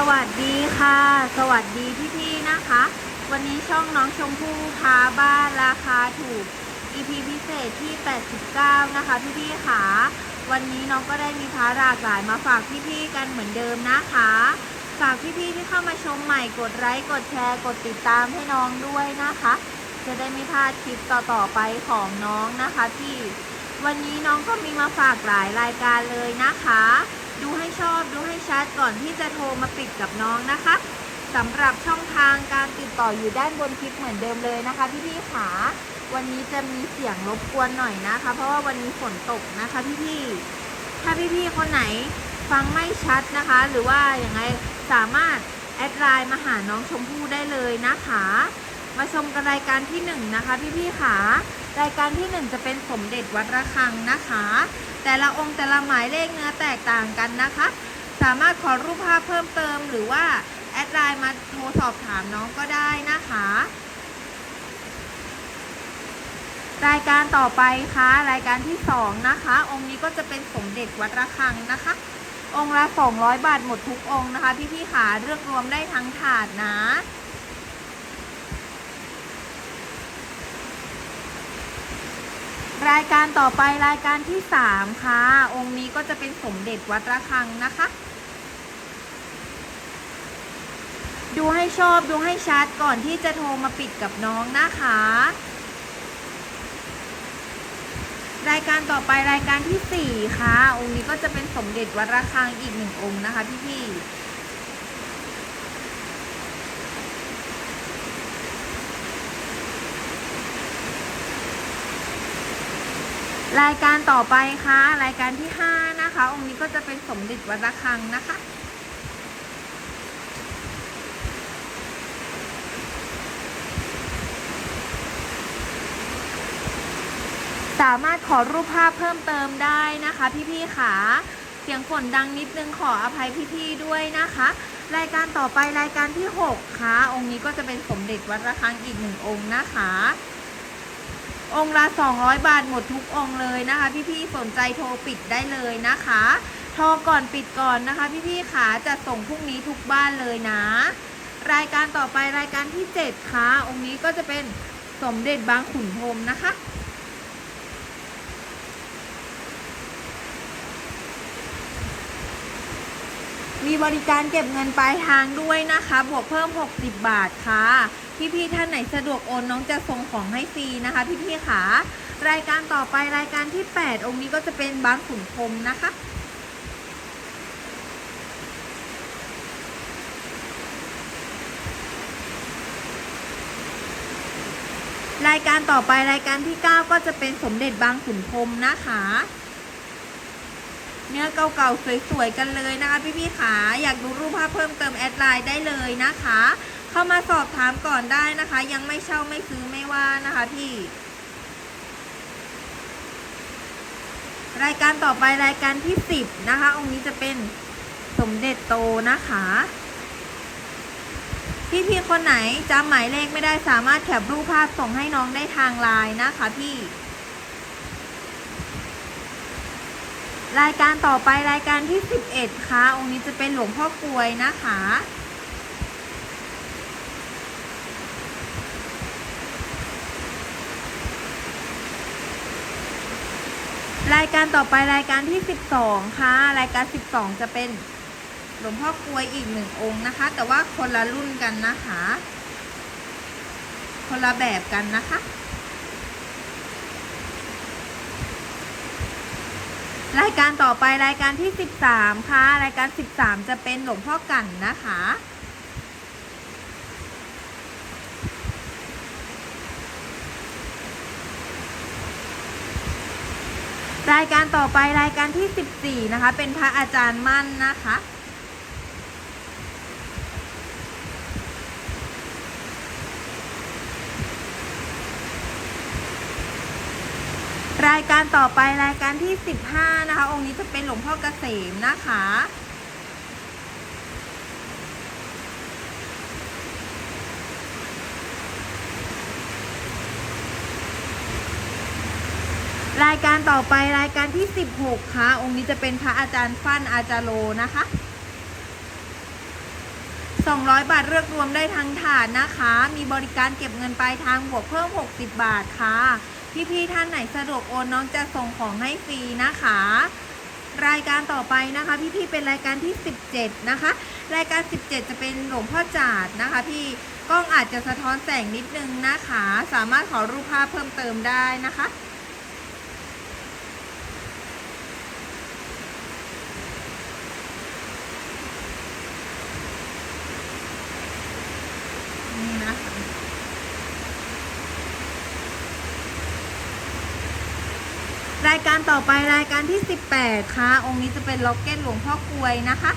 สวัสดีค่ะ สวัสดีพี่ๆนะคะ วันนี้ช่องน้องชมพู่พาบ้านราคาถูก EP พิเศษที่ 89 นะคะ พี่ๆค่ะ วันนี้น้องก็ได้มีพาหลากหลายมาฝากพี่ๆกันเหมือนเดิมนะคะ ฝากพี่ๆที่เข้ามาชมใหม่กดไลค์กดแชร์กดติดตามให้น้องด้วยนะคะ จะได้ไม่พลาดคลิปต่อๆไปของน้องนะคะพี่ วันนี้น้องก็มีมาฝากหลายรายการเลยนะคะ ดูให้ชอบดูให้ชัดก่อนที่จะโทรมาปิดกับน้องนะคะสำหรับช่องทางการติดต่ออยู่ด้านบนคลิปเหมือนเดิมเลยนะคะพี่ๆขาวันนี้จะมีเสียงรบกวนหน่อยนะคะ เพราะว่าวันนี้ฝนตกนะคะพี่ๆถ้าพี่ๆคนไหนฟังไม่ชัดนะคะ หรือว่าอย่างไรสามารถแอดไลน์มาหาน้องชมพู่ได้เลยนะคะ มาชมกันรายการที่หนึ่งนะคะพี่ๆขารายการที่หนึ่งจะเป็นสมเด็จวัดระฆังนะคะ แต่ละองค์แต่ละหมายเลขเนื้อแตกต่างกันนะคะ สามารถขอรูปภาพเพิ่มเติมหรือว่าแอดไลน์มาโทรสอบถามน้องก็ได้นะคะ รายการต่อไปค่ะรายการที่สองนะคะ องค์นี้ก็จะเป็นสมเด็จวัดระฆังนะคะ องค์ละ 200 บาทหมดทุกองค์นะคะ พี่ๆขาเลือกรวมได้ทั้งถาดนะ รายการต่อไปรายการที่3ค่ะ องค์นี้ก็จะเป็นสมเด็จวัดระฆังนะคะ ดูให้ชอบดูให้ชัดก่อนที่จะโทรมาปิดกับน้องนะคะ รายการต่อไปรายการที่4ค่ะ องค์นี้ก็จะเป็นสมเด็จวัดระฆังอีกหนึ่งองค์นะคะพี่ๆ รายการต่อไปค่ะ รายการที่ 5 นะคะ องค์นี้ก็จะเป็นสมเด็จวัดระฆังนะคะ สามารถขอรูปภาพเพิ่มเติมได้นะคะ พี่ๆค่ะเสียงฝนดังนิดนึงขออภัยพี่ๆด้วยนะคะ รายการต่อไปรายการที่ 6 ค่ะ องค์นี้ก็จะเป็นสมเด็จวัดระฆังอีกหนึ่งองค์นะคะ องค์ละ 200 บาทหมดทุกองค์เลยนะคะ พี่ๆสนใจโทรปิดได้เลยนะคะโทรก่อนปิดก่อนนะคะ พี่ๆขาจะส่งพรุ่งนี้ทุกบ้านเลยนะ รายการต่อไปรายการที่ 7ค่ะองค์นี้ก็จะเป็นสมเด็จบางขุนพรหมนะคะมีบริการเก็บเงินปลายทางด้วยนะคะ บวกเพิ่ม 60 บาทค่ะ พี่ๆท่านไหนสะดวกโอนน้องจะส่งของให้ฟรีนะคะ พี่ๆค่ะ รายการต่อไปรายการที่ 8 องค์นี้ก็จะเป็นบางขุนพรมนะคะรายการต่อไปรายการที่ 9 ก็จะเป็นสมเด็จบางขุนพรมนะคะ เนื้อเก่าๆสวยๆกันเลยนะคะ พี่ๆขาอยากดูรูปภาพเพิ่มเติมแอดไลน์ได้เลยนะคะ เข้ามาสอบถามก่อนได้นะคะ ยังไม่เช่าไม่ซื้อไม่ว่านะคะพี่ รายการต่อไปรายการที่10นะคะ องค์นี้จะเป็นสมเด็จโตนะคะพี่ๆคนไหนจำหมายเลขไม่ได้สามารถแคปรูปภาพส่งให้น้องได้ทางไลน์นะคะพี่ รายการต่อไปรายการที่ 11 ค่ะ องค์นี้จะเป็นหลวงพ่อกลวยนะคะ รายการต่อไปรายการที่ 12 ค่ะ รายการ 12 จะเป็นหลวงพ่อกลวยอีกหนึ่งองค์นะคะ แต่ว่าคนละรุ่นกันนะคะ คนละแบบกันนะคะ รายการต่อไปรายการที่ 13 ค่ะ รายการ 13 จะเป็นหลวงพ่อกันนะคะ รายการต่อไปรายการที่ 14 นะคะ เป็นพระอาจารย์มั่นนะคะ รายการต่อไปรายการที่ 15 นะคะ องค์นี้จะเป็นหลวงพ่อเกษมนะคะ รายการต่อไปรายการที่ 16 ค่ะ องค์นี้จะเป็นพระอาจารย์ฟั่นอาจารโลนะคะ 200 บาทเลือกรวมได้ทั้งถาดนะคะ มีบริการเก็บเงินปลายทางบวกเพิ่ม 60 บาทค่ะ พี่ๆท่านไหนสะดวกโอนน้องจะส่งของให้ฟรีนะคะ รายการต่อไปนะคะ พี่ๆเป็นรายการที่ 17 นะคะ รายการ 17 จะเป็นหลวงพ่อจาดนะคะพี่กล้องอาจจะสะท้อนแสงนิดนึงนะคะ สามารถขอรูปภาพเพิ่มเติมได้นะคะ นี่นะคะรายการต่อไปรายการที่ 18 ค่ะ องค์นี้จะเป็นล็อกเก็ตหลวงพ่อกลวยนะคะ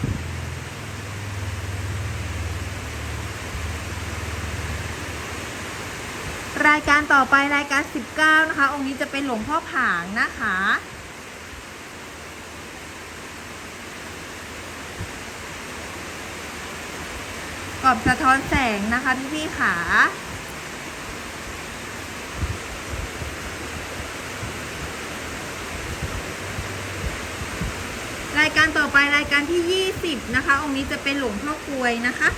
รายการต่อไปรายการ 19 นะคะ องค์นี้จะเป็นหลวงพ่อผางนะคะ กรอบสะท้อนแสงนะคะพี่พี่ๆขา รายการต่อไปรายการที่ 20 นะคะ องค์นี้จะเป็นหลวงพ่อกลวยนะคะ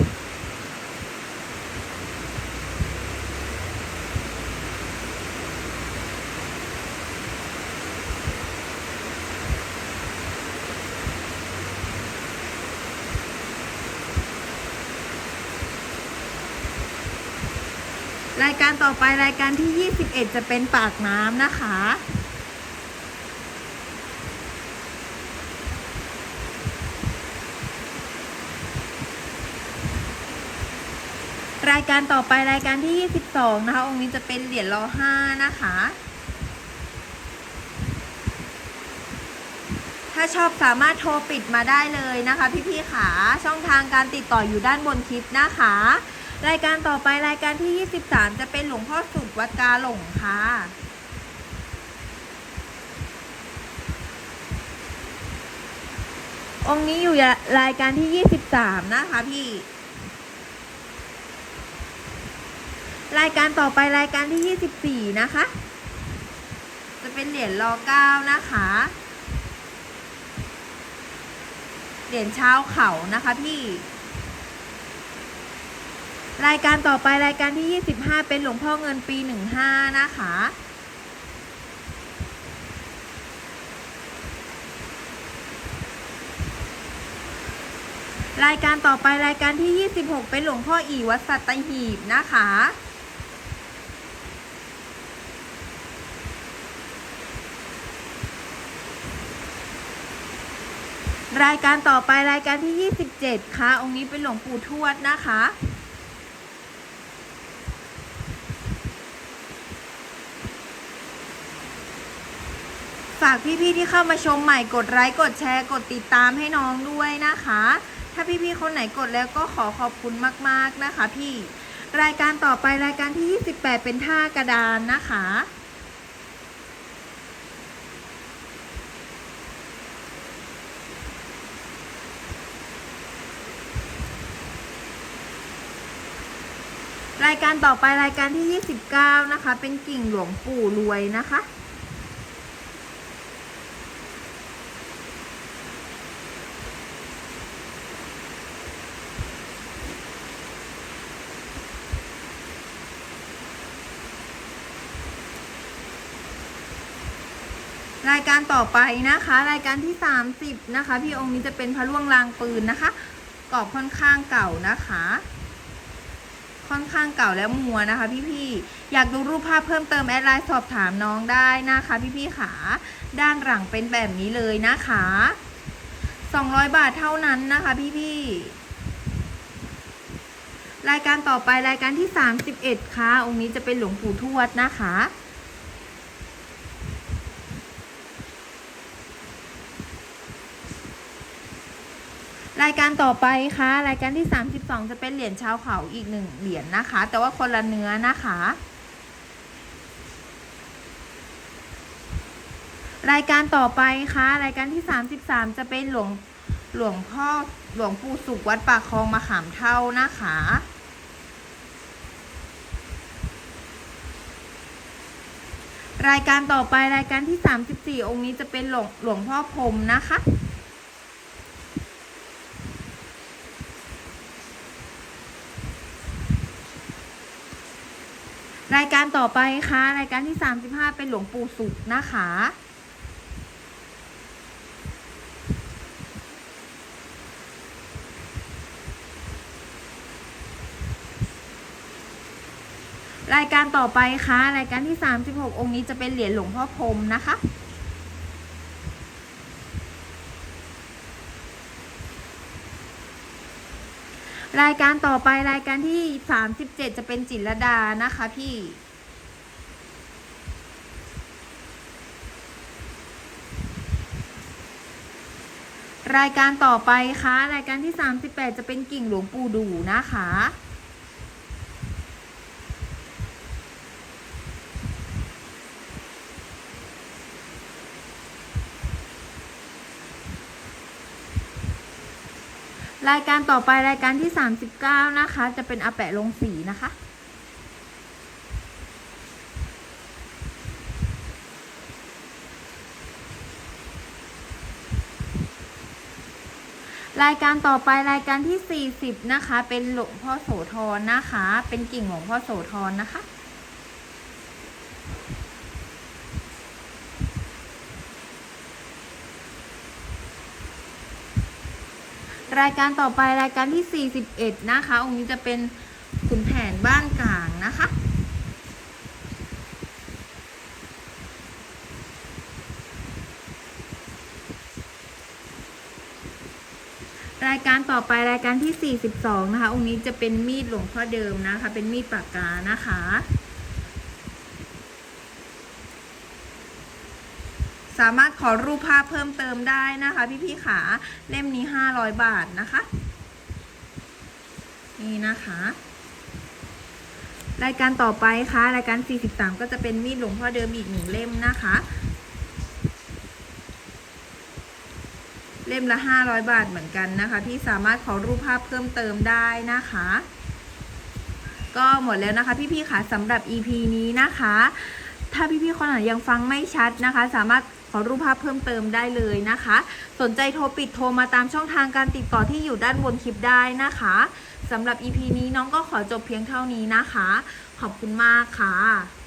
รายการต่อไปรายการที่ 21 จะเป็นปากน้ำนะคะ รายการต่อไปรายการที่ 22 นะคะ องค์นี้จะเป็นเหรียญรอห้านะคะ ถ้าชอบสามารถโทรปิดมาได้เลยนะคะ พี่ๆขาช่องทางการติดต่ออยู่ด้านบนคลิปนะคะ รายการต่อไปรายการที่ 23 จะเป็นหลวงพ่อสุดวัดกาหลงค่ะองค์นี้อยู่รายการที่ 23 นะคะพี่ รายการต่อไปรายการที่ 24 นะคะ จะเป็นเหรียญรอเก้านะคะ เหรียญเช้าเขานะคะพี่ รายการต่อไปรายการที่ 25 เป็นหลวงพ่อเงินปี 15 นะคะรายการต่อไปรายการที่ 26 เป็นหลวงพ่ออีวัดสัตหีบนะคะ รายการต่อไปรายการที่ 27 ค่ะ องค์นี้เป็นหลวงปู่ทวดนะคะ ฝากพี่ๆที่เข้ามาชมใหม่กดไลค์กดแชร์กดติดตามให้น้องด้วยนะคะ ถ้าพี่ๆคนไหนกดแล้วก็ขอขอบคุณมากๆนะคะ พี่ รายการต่อไปรายการที่ 28 เป็นท่ากระดานนะคะ รายการต่อไปรายการที่ 29 นะคะ เป็นกิ่งหลวงปู่รวยนะคะ รายการต่อไปนะคะ รายการที่ 30 นะคะ พี่องค์นี้จะเป็นพระล่วงรางปืนนะคะกรอบค่อนข้างเก่านะคะ ค่อนข้างเก่าแล้วมัวนะคะ พี่ๆ อยากดูรูปภาพเพิ่มเติมแอดไลน์สอบถามน้องได้นะคะ พี่ๆขาด้านหลังเป็นแบบนี้เลยนะคะ 200 บาทเท่านั้นนะคะ พี่ๆรายการต่อไปรายการที่ 31 ค่ะ องค์นี้จะเป็นหลวงปู่ทวดนะคะ รายการต่อไปค่ะ รายการที่ 32 จะเป็นเหรียญชาวเขาอีกหนึ่งเหรียญนะคะ แต่ว่าคนละเนื้อนะคะ รายการต่อไปค่ะ รายการที่ 33 จะเป็นหลวงหลวงพ่อหลวงปู่สุขวัดปากคลองมาขามเท่านะคะ รายการต่อไปรายการที่ 34 องค์นี้จะเป็นหลวงหลวงพ่อพรมนะคะ การต่อไปค่ะรายการที่ 35 เป็นหลวงปู่สุขนะคะ รายการต่อไปค่ะรายการที่ 36 องค์นี้จะเป็นเหรียญหลวงพ่อพรมนะคะรายการต่อไปรายการที่ 37 จะเป็นจิตรดานะคะพี่ รายการต่อไปคะรายการที่ 38 จะเป็นกิ่งหลวงปู่ดูนะคะ รายการต่อไปรายการที่ 39 นะคะ จะเป็นอาแปะลงสีนะคะ รายการต่อไปรายการที่ 40 นะคะ เป็นหลวงพ่อโสธรนะคะ เป็นกิ่งหลวงพ่อโสธรนะคะ รายการต่อไปรายการที่ 41 นะคะ องค์นี้จะเป็นขุนแผนบ้านกลางนะคะ รายการ ต่อไปรายการที่ 42 นะคะ องค์นี้จะเป็นมีดหลวงพ่อเดิมนะคะ เป็นมีดปากกานะคะ สามารถขอรูปภาพเพิ่มเติมได้นะคะ พี่ๆขาเล่มนี้ 500 บาทนะคะ นี่นะคะ รายการต่อไปค่ะ รายการ 43 ก็จะเป็นมีดหลวงพ่อเดิมอีกหนึ่งเล่มนะคะ เล่มละ 500 บาทเหมือนกันนะคะ ที่สามารถขอรูปภาพเพิ่มเติมได้นะคะ ก็หมดแล้วนะคะพี่ๆค่ะสำหรับ EP นี้นะคะ ถ้าพี่ๆคนไหนยังฟังไม่ชัดนะคะ สามารถขอรูปภาพเพิ่มเติมได้เลยนะคะ สนใจโทรปิดโทรมาตามช่องทางการติดต่อที่อยู่ด้านบนคลิปได้นะคะสำหรับ EP นี้น้องก็ขอจบเพียงเท่านี้นะคะ ขอบคุณมากค่ะ